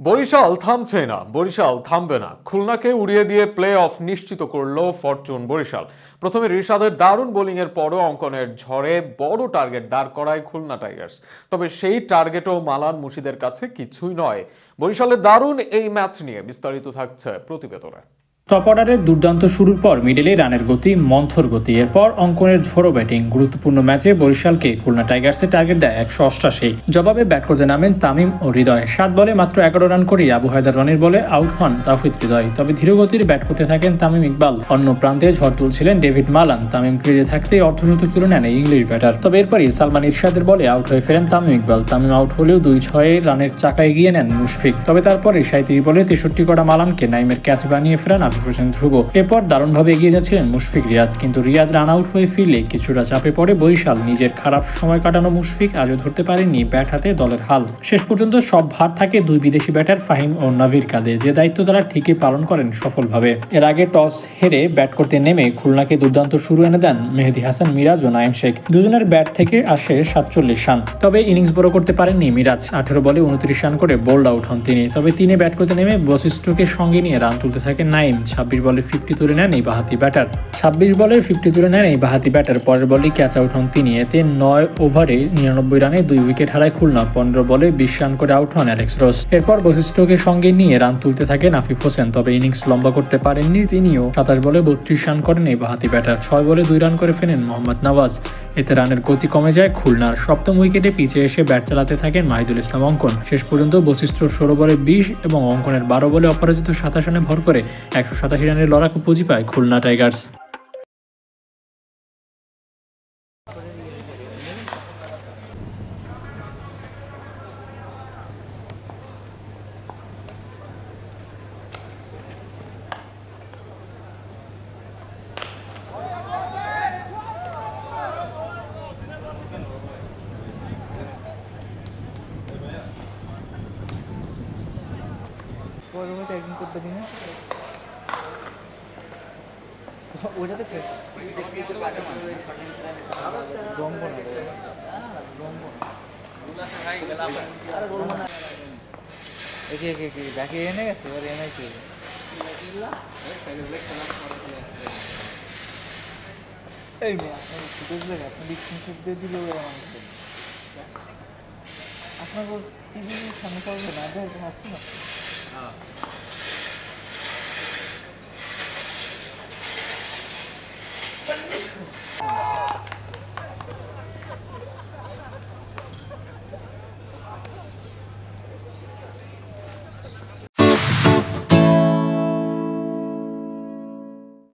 বরিশাল থামছে না, বরিশাল থামবে না। খুলনাকে উড়িয়ে দিয়ে প্লে অফ নিশ্চিত করল ফরচুন বরিশাল। প্রথমে রিশাদের দারুণ বোলিংয়ের পরও অঙ্কনের ঝড়ে বড় টার্গেট দাঁড় করায় খুলনা টাইগার্স। তবে সেই টার্গেটও মালান মুশিদের কাছে কিছুই নয়। বরিশালের দারুণ এই ম্যাচ নিয়ে বিস্তারিত থাকছে প্রতিবেদনে। টপ অর্ডারের দুর্দান্ত শুরুর পর মিডলে রানের গতি, মন্থর গতি। এরপর অঙ্কনের ঝোড়ো ব্যাটিং গুরুত্বপূর্ণ ম্যাচে বরিশালকে খুলনা টাইগার্সের টার্গেট দেয় একশো অষ্টাশি। জবাবে ব্যাট করতে নামেন তামিম ও হৃদয়। সাত বলে মাত্র এগারো রান করে আবু হায়দার রানের বলে আউট হন তাফিদ হৃদয়। তবে ধীরগতির ব্যাট করতে থাকেন তামিম ইকবাল। অন্য প্রান্তে ঝড় তুলছিলেন ডেভিড মালান। তামিম ক্রিজে থাকতেই অর্ধশতক তুলে নেন ইংলিশ ব্যাটার তবে এরপরই সালমান ইরশাদের বলে আউট হয়ে ফেরেন তামিম ইকবাল। তামিম আউট হলেও দুই ছয়ে রানের চাকা এগিয়ে নেন মুশফিক। তবে তারপরে সাঁত্রিশ বলে তেষট্টি করা মালানকে নাইমের ক্যাচ বানিয়ে ফেরান আফিফ হোসেন ধ্রুব। এরপর দারুণভাবে এগিয়ে যাচ্ছিলেন মুশফিক রিয়াদ। কিন্তু রিয়াদ রান আউট হয়ে ফিরলে কিছুটা চাপে পড়ে বরিশাল। নিজের খারাপ সময় কাটানো মুশফিক আজও ধরতে পারেননি ব্যাট হাতে দলের হাল। শেষ পর্যন্ত সব ভার থাকে দুই বিদেশি ব্যাটার ফাহিম ও নাভির কাঁধে। যে দায়িত্ব তারা ঠিকই পালন করেন সফলভাবে। এর আগে টস হেরে ব্যাট করতে নেমে খুলনাকে দুর্দান্ত শুরু এনে দেন মেহেদি হাসান, মিরাজ ও নাইম শেখ। দুজনের ব্যাট থেকে আসে সাতচল্লিশ রান। তবে ইনিংস বড় করতে পারেননি মিরাজ। আঠেরো বলে উনত্রিশ রান করে বোল্ড আউট হন তিনি। তবে তিনি ব্যাট করতে নেমে বশিষ্ঠকে সঙ্গে নিয়ে রান তুলতে থাকেন নাইম ছাব্বিশ বলে ফিফটি তুলে নেন এই বাহাতি ব্যাটার ছাব্বিশ বলে ফিফটি তুলে নেন এই বাহাতি ব্যাটার পরের বলেই ক্যাচ আউট হন তিনি। এতে নয় ওভারে নিরানব্বই রানে দুই উইকেট হারায় খুলনা। পনেরো বলে বিশ রান করে আউট হন অ্যালেক্স রোস এরপর বশিষ্ঠকে সঙ্গে নিয়ে রান তুলতে থাকেন আফিফ হোসেন, তবে ইনিংস লম্বা করতে পারেননি তিনিও। সাতাশ বলে বত্রিশ রান করেন এই বাহাতি ব্যাটার ছয় বলে দুই রান করে ফেলেন মোহাম্মদ নওয়াজ। এতে রানের গতি কমে যায় খুলনার। সপ্তম উইকেটে পিছিয়ে এসে ব্যাট চালাতে থাকেন মাহিদুল ইসলাম অঙ্কন। শেষ পর্যন্ত বশিষ্ঠ ষোলো বলে বিশ এবং অঙ্কনের বারো বলে অপরাজিত সাতাশ রানে ভর করে একশো সাতাশি রানের লড়াকু পুঁজি পায় খুলনা টাইগার্স। পরবর্তী একদিন করতে দিনে? না। জমবো না। একে একে একে যাকে এনে গেছে, এবার এনে কে? এই মেয়ে আপনি দিয়ে দিলে ওরা আপনার টিভি সামনে করবে না? দেখে আসছে না। Oh.